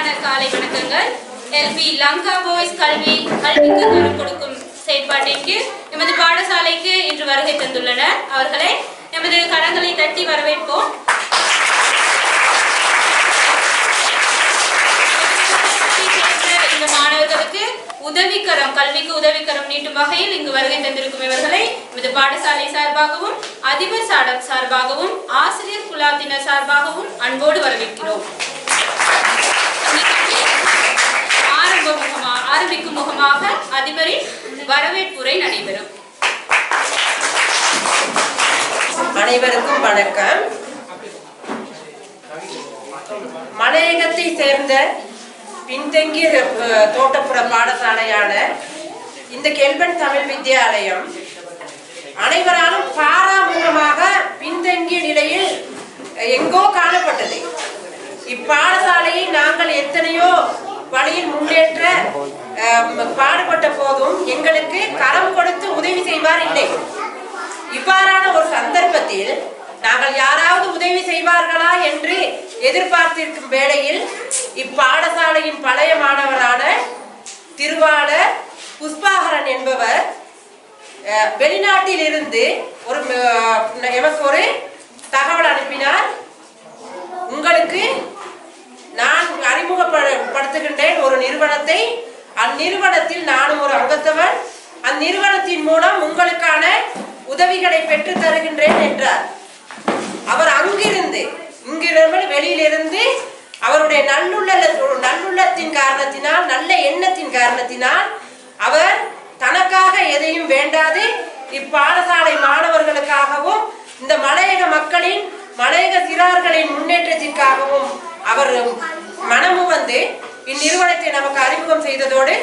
அன்பான காலை வணக்கங்கள். எல்பி லங்கா பாய்ஸ் கல்வி கல்விக்கு தரம் கொடுக்கும் செயற்பாட்டிற்கு எமது பாடசாலைக்கு இன்று வருகை தந்துள்ளனர். அவர்களை எமது கரங்களை தட்டி வரவேற்போம். இந்த மாணவர்களுக்கு உதவிக்கரம் கல்விக்கு உதவிக்கரம் நீட்டும் வகையில் இங்கு வருகை தந்திருக்கும் இவர்களை எமது பாடசாலை சார்பாகவும் அதிபர் சாடம் சார்பாகவும் ஆசிரியர் குலாத்தினர் சார்பாகவும் அன்போடு வரவேற்கிறோம். ஆரம்பிக்கும் அதிபரின் வரவேற்புரை நடைபெறும். அனைவருக்கும் வணக்கம். மலையகத்தை சேர்ந்த பின்தங்கிய தோட்டப்புற பாடசாலையான இந்த கெல்பன் தமிழ் வித்யாலயம் அனைவராலும் பாராமுகமாக பின்தங்கிய நிலையில் எங்கோ காணப்பட்டது. இப்பாடசாலையை நாங்கள் எத்தனையோ வழியில் முன்னேற்ற பாடுபட்ட போதும் எங்களுக்கு கரம் கொடுத்து உதவி செய்வார் இல்லை. இவ்வாறான ஒரு சந்தர்ப்பத்தில் நாங்கள் யாராவது உதவி செய்வார்களா என்று எதிர்பார்த்திருக்கும் வேளையில் இப்பாடசாலையின் பழைய மாணவரான திருவாளர் புஷ்பாகரன் என்பவர் வெளிநாட்டில் இருந்து ஒரு எமக்கு ஒரு தகவல் அனுப்பினார். உங்களுக்கு அந்நிறுவனத்தில் நானும் ஒரு அங்கத்தவன் அந்நிறுவனத்தின் மூலம் உங்களுக்கான உதவிகளை பெற்று தருகின்றேன் என்றார். அவர் அங்கிருந்து இங்கிருந்து வெளியிலிருந்து அவருடைய நல்லுள்ள நல்லுள்ளத்தின் காரணத்தினால் நல்ல எண்ணத்தின் காரணத்தினால் அவர் தனக்காக எதையும் வேண்டாது இப்பாடசாலை மாணவர்களுக்காகவும் இந்த மலையக மக்களின் மலையக சிறார்களின் முன்னேற்றத்திற்காகவும் அவர் மனமு வந்து இந்நிறுவனத்தை நமக்கு அறிமுகம் செய்ததோடு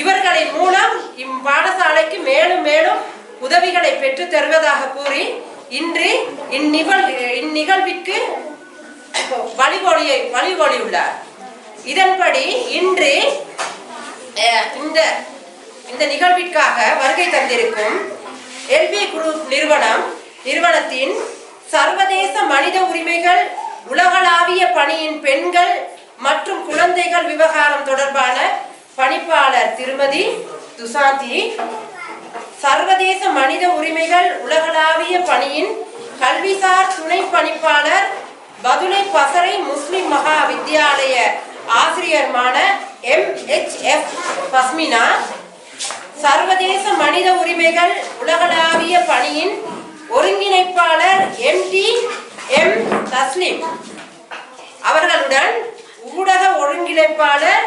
இவர்களின் மூலம் இப்பாடசாலைக்கு மேலும் மேலும் உதவிகளை பெற்று தருவதாக கூறி இன்று இந்நிகழ் இந்நிகழ்விற்கு வழிகொலியை வழிகொலியுள்ளார். இதன்படி இன்று இந்த இந்த நிகழ்விற்காக வருகை தந்திருக்கும் எல்பி குரூப் நிறுவனம் நிறுவனத்தின் சர்வதேச மனித உரிமைகள் உலகளாவிய பணியின் பெண்கள் மற்றும் குழந்தைகள் விவகாரம் தொடர்பான பணிப்பாளர் திருமதி துசாந்தி சர்வதேச மனித உரிமைகள் உலகளாவிய பணியின் கல்விசார் துணை பணிப்பாளர் பதுளை பசறை முஸ்லிம் மகா வித்தியாலய ஆசிரியருமான எம். எச். எஃப். பஸ்மினா சர்வதேச மனித உரிமைகள் உலகளாவிய பணியின் ஒருங்கிணைப்பாளர் எம். டி. எம். தஸ்லிம். அவர்களுடன் ஊடக ஒருங்கிணைப்பாளர்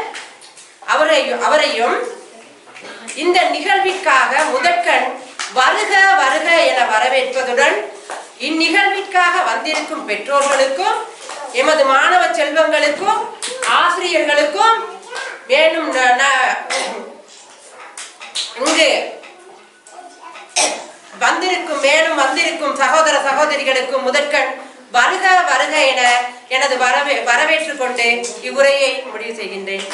அவரையும் அவரையும் இந்த நிகழ்விற்காக முதற்கண் வருக வருக என வரவேற்பதுடன் இந்நிகழ்விற்காக வந்திருக்கும் பெற்றோர்களுக்கும் எமது மாணவ செல்வங்களுக்கும் ஆசிரியர்களுக்கும் மேலும் இங்கு வந்திருக்கும் மேலும் வந்திருக்கும் சகோதர சகோதரிகளுக்கும் முதற்கண் வருக வருக என எனது வரவே வரவேற்றுக் கொண்டு இவ்வுரையை முடிவு செய்கின்றேன்.